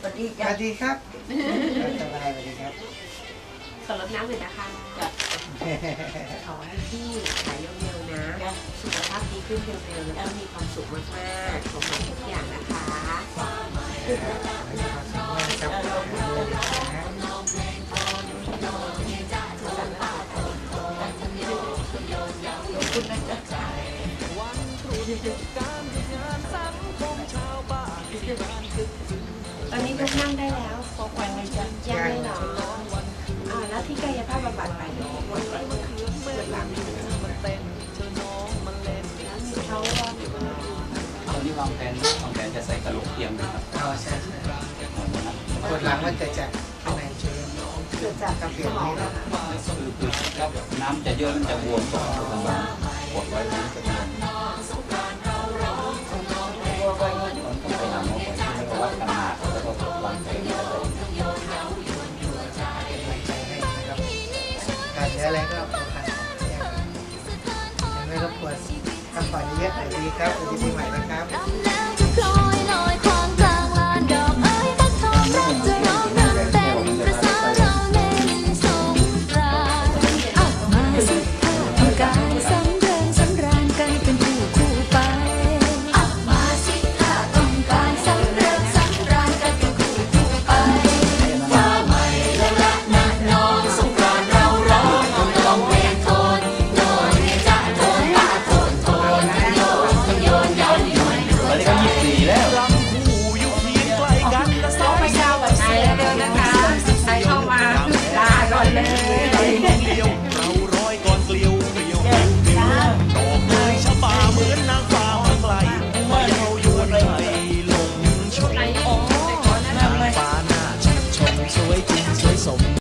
สวัสดีสจ้ะวัสดีครับสบายสวัสดีครับ ขอรดน้ำหน่อยนะคะจ้ะขอให้พี่หายเร็วๆนะ สุขภาพดีขึ้นเร็วๆแล้วก็มีความสุขมากๆสมหวังทุกอย่างนะคะความสุขมากครับนะขอบคุณนะจ๊ะ ตอนนี้ลุกนั่งได้แล้วขอบคุณนะจ๊ะยังไม่หรออ่าแล้วที่กายภาพบำบัดไปหมดไปหมดปวดหลังแล้วมีเขาว่าตอนนี้วางแผนวางแผนจะใส่กระโหลกเทียมนะครับอ๋อใช่ใช่ปวดหลังมันเกิดจากข้างในเชื้อเกิดจากกับสมองนะคะคือคือแล้วน้ำจะเยอะมันจะบวมก่อ รืออะไรก็สำคัญไม่รบกวนพักผ่อนเยอะๆหน่อยดีครับสวัสดีปีใหม่นะครับ